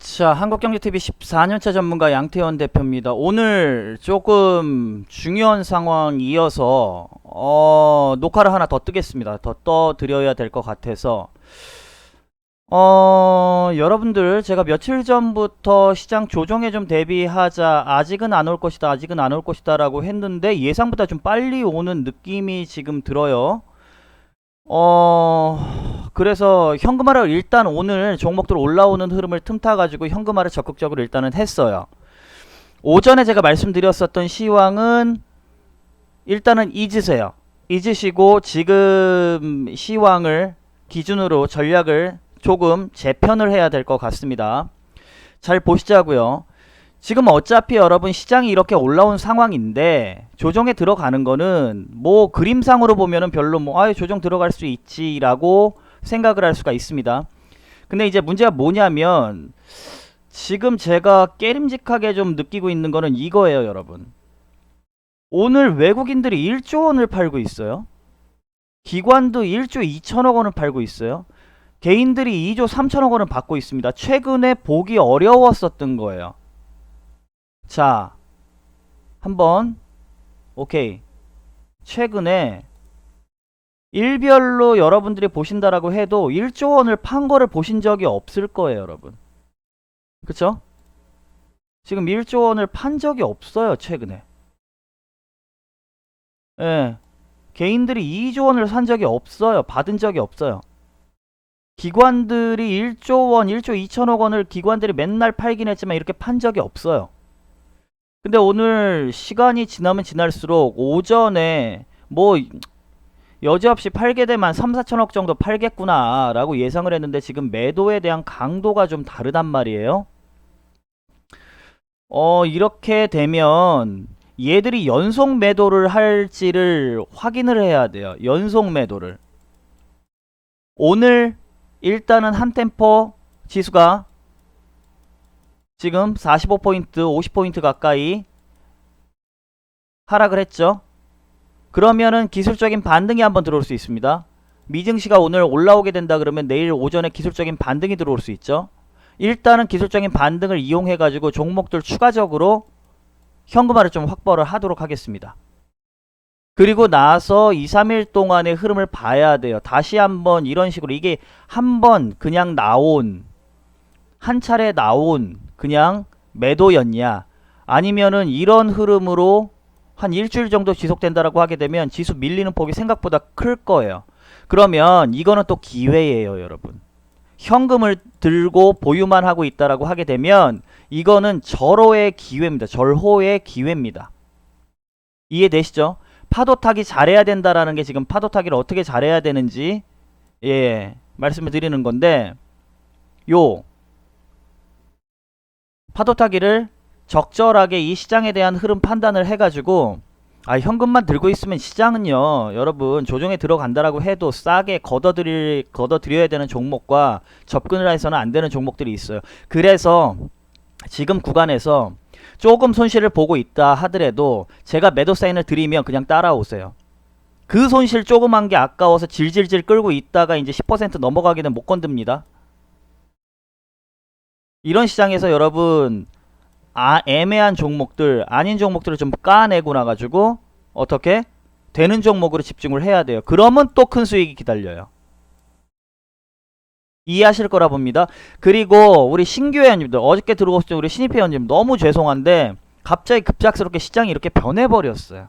자, 한국경제TV 14년차 전문가 양태원 대표입니다. 오늘 조금 중요한 상황 이어서 어, 녹화를 하나 더 뜨겠습니다. 더 떠드려야 될 것 같아서 어, 여러분들 제가 며칠 전부터 시장 조정에 좀 대비하자. 아직은 안 올 것이다. 아직은 안 올 것이다 라고 했는데 예상보다 좀 빨리 오는 느낌이 지금 들어요. 어, 그래서 현금화를 일단 오늘 종목들 올라오는 흐름을 틈타 가지고 현금화를 적극적으로 일단은 했어요. 오전에 제가 말씀드렸었던 시황은 일단은 잊으세요. 잊으시고 지금 시황을 기준으로 전략을 조금 재편을 해야 될 것 같습니다. 잘 보시자고요. 지금 어차피 여러분 시장이 이렇게 올라온 상황인데 조정에 들어가는 거는 뭐 그림상으로 보면은 별로 뭐 아유 조정 들어갈 수 있지라고 생각을 할 수가 있습니다. 근데 이제 문제가 뭐냐면 지금 제가 깨림직하게 좀 느끼고 있는 거는 이거예요, 여러분. 오늘 외국인들이 1조 원을 팔고 있어요. 기관도 1조 2천억 원을 팔고 있어요. 개인들이 2조 3천억 원을 받고 있습니다. 최근에 보기 어려웠었던 거예요. 자, 한번 오케이. 최근에 일별로 여러분들이 보신다라고 해도 1조 원을 판 거를 보신 적이 없을 거예요, 여러분. 그쵸? 지금 1조 원을 판 적이 없어요, 최근에. 예. 개인들이 2조 원을 산 적이 없어요. 받은 적이 없어요. 기관들이 1조 원, 1조 2천억 원을 기관들이 맨날 팔긴 했지만 이렇게 판 적이 없어요. 근데 오늘 시간이 지나면 지날수록 오전에 뭐 여지없이 팔게 되면 3, 4천억 정도 팔겠구나 라고 예상을 했는데 지금 매도에 대한 강도가 좀 다르단 말이에요. 어 이렇게 되면 얘들이 연속 매도를 할지를 확인을 해야 돼요. 연속 매도를. 오늘 일단은 한 템포 지수가 지금 45포인트, 50포인트 가까이 하락을 했죠. 그러면은 기술적인 반등이 한번 들어올 수 있습니다. 미증시가 오늘 올라오게 된다 그러면 내일 오전에 기술적인 반등이 들어올 수 있죠. 일단은 기술적인 반등을 이용해 가지고 종목들 추가적으로 현금화를 좀 확보를 하도록 하겠습니다. 그리고 나서 2, 3일 동안의 흐름을 봐야 돼요. 다시 한번 이런 식으로 이게 한 번 그냥 나온 한 차례 나온 그냥 매도였냐 아니면은 이런 흐름으로 한 일주일 정도 지속된다라고 하게 되면 지수 밀리는 폭이 생각보다 클 거예요. 그러면 이거는 또 기회예요, 여러분. 현금을 들고 보유만 하고 있다라고 하게 되면 이거는 절호의 기회입니다. 절호의 기회입니다. 이해되시죠? 파도 타기 잘해야 된다라는 게 지금 파도 타기를 어떻게 잘해야 되는지 예 말씀을 드리는 건데 요 파도 타기를 적절하게 이 시장에 대한 흐름 판단을 해가지고 아 현금만 들고 있으면 시장은요 여러분 조정에 들어간다라고 해도 싸게 걷어들일 걷어들여야 되는 종목과 접근을 해서는 안 되는 종목들이 있어요. 그래서 지금 구간에서 조금 손실을 보고 있다 하더라도 제가 매도 사인을 드리면 그냥 따라오세요. 그 손실 조그만 게 아까워서 질질질 끌고 있다가 이제 10% 넘어가기는 못 건듭니다. 이런 시장에서 여러분 아 애매한 종목들 아닌 종목들을 좀 까내고 나가지고 어떻게 되는 종목으로 집중을 해야 돼요. 그러면 또 큰 수익이 기다려요. 이해하실 거라 봅니다. 그리고 우리 신규 회원님들 어저께 들어오셨죠 우리 신입 회원님 너무 죄송한데 갑자기 급작스럽게 시장이 이렇게 변해버렸어요.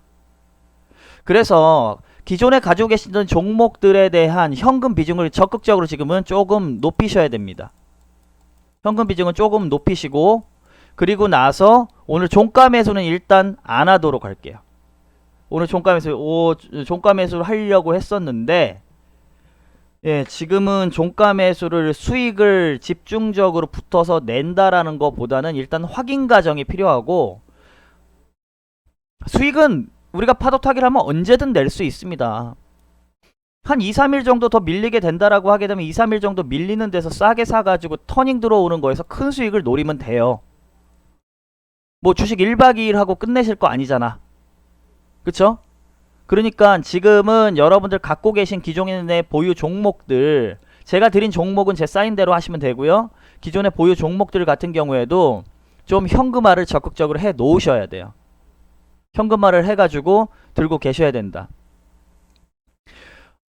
그래서 기존에 가지고 계시던 종목들에 대한 현금 비중을 적극적으로 지금은 조금 높이셔야 됩니다. 현금 비중은 조금 높이시고 그리고 나서 오늘 종가 매수는 일단 안 하도록 할게요. 오늘 종가 매수 오 종가 매수를 하려고 했었는데 예, 지금은 종가 매수를 수익을 집중적으로 붙어서 낸다라는 것보다는 일단 확인 과정이 필요하고 수익은 우리가 파도 타기를 하면 언제든 낼 수 있습니다. 한 2, 3일 정도 더 밀리게 된다라고 하게 되면 2, 3일 정도 밀리는 데서 싸게 사가지고 터닝 들어오는 거에서 큰 수익을 노리면 돼요. 뭐 주식 1박 2일 하고 끝내실 거 아니잖아. 그쵸? 그러니까 지금은 여러분들 갖고 계신 기존의 보유 종목들 제가 드린 종목은 제 사인대로 하시면 되고요. 기존의 보유 종목들 같은 경우에도 좀 현금화를 적극적으로 해 놓으셔야 돼요. 현금화를 해가지고 들고 계셔야 된다.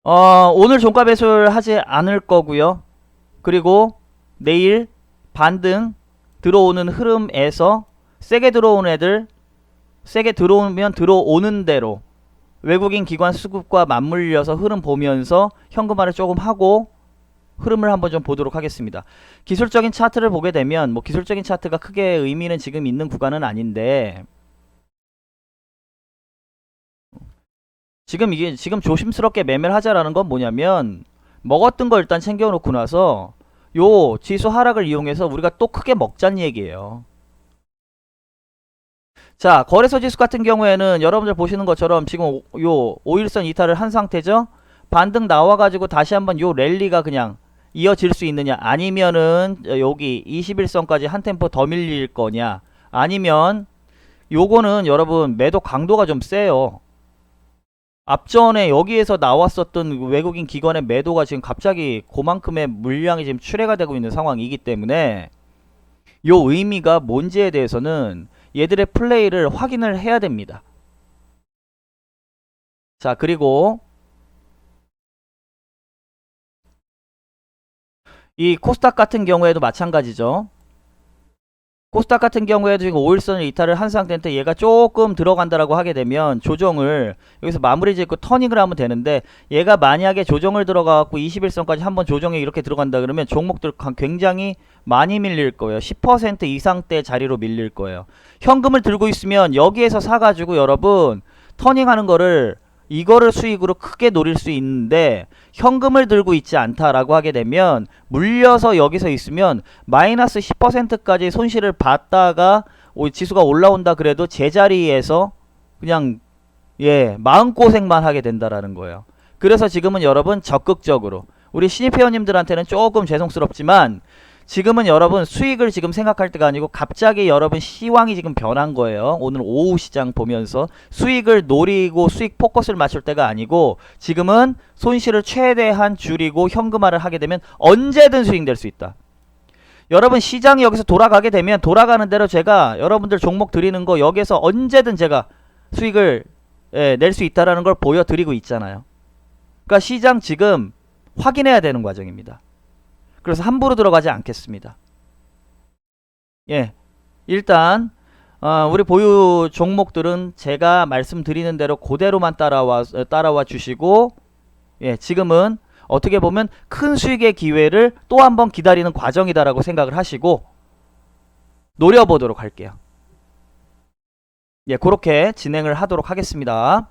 어, 오늘 종가 배sul 하지 않을 거고요. 그리고 내일 반등 들어오는 흐름에서 세게 들어오는 애들 세게 들어오면 들어오는 대로 외국인 기관 수급과 맞물려서 흐름 보면서 현금화를 조금 하고 흐름을 한번 좀 보도록 하겠습니다. 기술적인 차트를 보게 되면 뭐 기술적인 차트가 크게 의미는 지금 있는 구간은 아닌데 지금 이게 지금 조심스럽게 매매를 하자라는 건 뭐냐면 먹었던 거 일단 챙겨 놓고 나서 요 지수 하락을 이용해서 우리가 또 크게 먹자는 얘기예요. 자, 거래소 지수 같은 경우에는 여러분들 보시는 것처럼 지금 오- 요 5일선 이탈을 한 상태죠. 반등 나와 가지고 다시 한번 요 랠리가 그냥 이어질 수 있느냐 아니면은 여기 21선까지 한 템포 더 밀릴 거냐 아니면 요거는 여러분 매도 강도가 좀 세요. 앞전에 여기에서 나왔었던 외국인 기관의 매도가 지금 갑자기 그만큼의 물량이 지금 출회가 되고 있는 상황이기 때문에 요 의미가 뭔지에 대해서는 얘들의 플레이를 확인을 해야 됩니다. 자, 그리고 이 코스닥 같은 경우에도 마찬가지죠. 코스닥 같은 경우에도 지금 5일선을 이탈을 한 상태인데 얘가 조금 들어간다라고 하게 되면 조정을 여기서 마무리 짓고 터닝을 하면 되는데 얘가 만약에 조정을 들어가갖고 21선까지 한번 조정에 이렇게 들어간다 그러면 종목들 가- 굉장히 많이 밀릴 거예요. 10% 이상대 자리로 밀릴 거예요. 현금을 들고 있으면 여기에서 사가지고 여러분 터닝하는 거를 이거를 수익으로 크게 노릴 수 있는데 현금을 들고 있지 않다라고 하게 되면 물려서 여기서 있으면 마이너스 10%까지 손실을 봤다가 오- 지수가 올라온다 그래도 제자리에서 그냥 예 마음고생만 하게 된다라는 거예요. 그래서 지금은 여러분 적극적으로 우리 신입 회원님들한테는 조금 죄송스럽지만 지금은 여러분 수익을 지금 생각할 때가 아니고 갑자기 여러분 시황이 지금 변한 거예요. 오늘 오후 시장 보면서 수익을 노리고 수익 포커스를 맞출 때가 아니고 지금은 손실을 최대한 줄이고 현금화를 하게 되면 언제든 수익 낼수 있다. 여러분 시장이 여기서 돌아가게 되면 돌아가는 대로 제가 여러분들 종목 드리는 거 여기서 언제든 제가 수익을 예, 낼 수 있다라는 걸 보여드리고 있잖아요. 그러니까 시장 지금 확인해야 되는 과정입니다. 그래서 함부로 들어가지 않겠습니다. 예, 일단 어, 우리 보유 종목들은 제가 말씀드리는 대로 그대로만 따라와 어, 따라와 주시고 예, 지금은 어떻게 보면 큰 수익의 기회를 또 한 번 기다리는 과정이다라고 생각을 하시고 노려보도록 할게요. 예, 그렇게 진행을 하도록 하겠습니다.